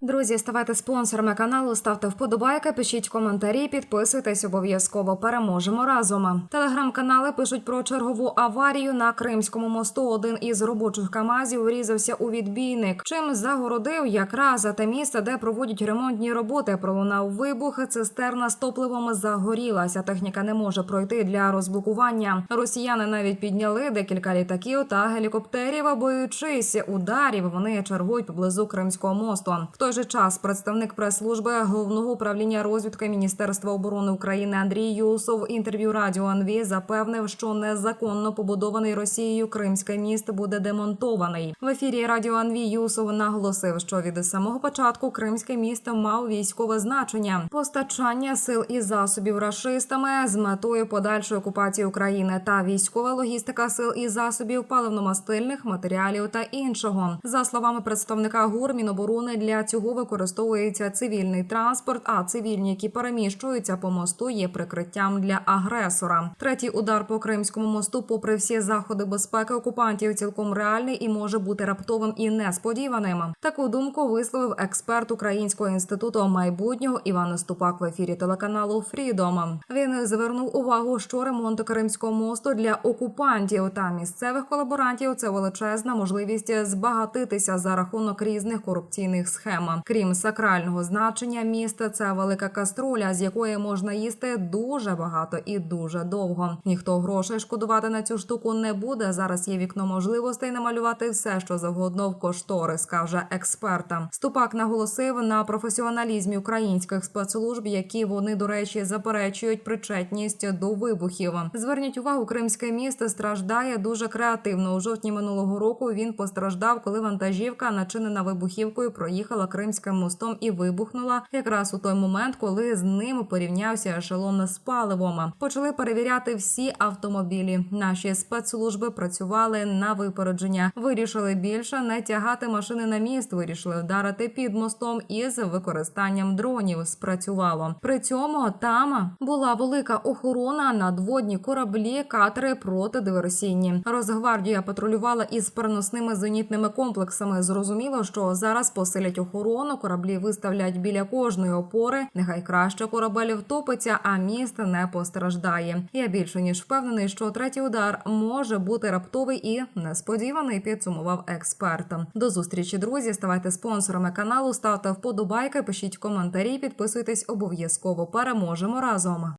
Друзі, ставайте спонсорами каналу, ставте вподобайки, пишіть коментарі, підписуйтесь обов'язково. Переможемо разом. Телеграм-канали пишуть про чергову аварію на Кримському мосту. Один із робочих камазів врізався у відбійник. Чим загородив якраз те місце, де проводять ремонтні роботи. Пролунав вибух. Цистерна з топливом загорілася. Техніка не може пройти для розблокування. Росіяни навіть підняли декілька літаків та гелікоптерів, боючись ударів. Вони чергують поблизу Кримського мосту. В той же час представник прес-служби головного управління розвідки Міністерства оборони України Андрій Юсов інтерв'ю радіо НВ запевнив, що незаконно побудований Росією Кримський міст буде демонтований. В ефірі радіо НВ Юсов наголосив, що від самого початку Кримський міст мав військове значення постачання сил і засобів рашистами з метою подальшої окупації України та військова логістика сил і засобів паливно-мастильних матеріалів та іншого. За словами представника ГУР Міноборони, для цього використовується цивільний транспорт. А цивільні, які переміщуються по мосту, є прикриттям для агресора. Третій удар по Кримському мосту, попри всі заходи безпеки окупантів, цілком реальний і може бути раптовим і несподіваним. Таку думку висловив експерт Українського інституту майбутнього Іван Ступак в ефірі телеканалу Фрідом. Він звернув увагу, що ремонт Кримського мосту для окупантів та місцевих колаборантів це величезна можливість збагатитися за рахунок різних корупційних схем. Крім сакрального значення, міста це велика каструля, з якої можна їсти дуже багато і дуже довго. Ніхто грошей шкодувати на цю штуку не буде. Зараз є вікно можливостей намалювати все, що завгодно в кошторис, каже експерта. Ступак наголосив на професіоналізмі українських спецслужб, які вони, до речі, заперечують причетність до вибухів. Зверніть увагу, кримське місто страждає дуже креативно. У жовтні минулого року він постраждав, коли вантажівка, начинена вибухівкою, проїхала Кримським мостом і вибухнула якраз у той момент, коли з ним порівнявся ешелон з паливом. Почали перевіряти всі автомобілі. Наші спецслужби працювали на випередження. Вирішили більше не тягати машини на міст. Вирішили вдарити під мостом із використанням дронів. Спрацювало. При цьому там була велика охорона надводні кораблі, катери протидиверсійні. Росгвардія патрулювала із переносними зенітними комплексами. Зрозуміло, що зараз посилять охорону. Кораблі виставлять біля кожної опори. Нехай краще корабель втопиться, а міст не постраждає. Я більше ніж впевнений, що третій удар може бути раптовий і несподіваний. Підсумував експерт. До зустрічі, друзі. Ставайте спонсорами каналу, ставте вподобайки, пишіть коментарі, підписуйтесь обов'язково. Переможемо разом.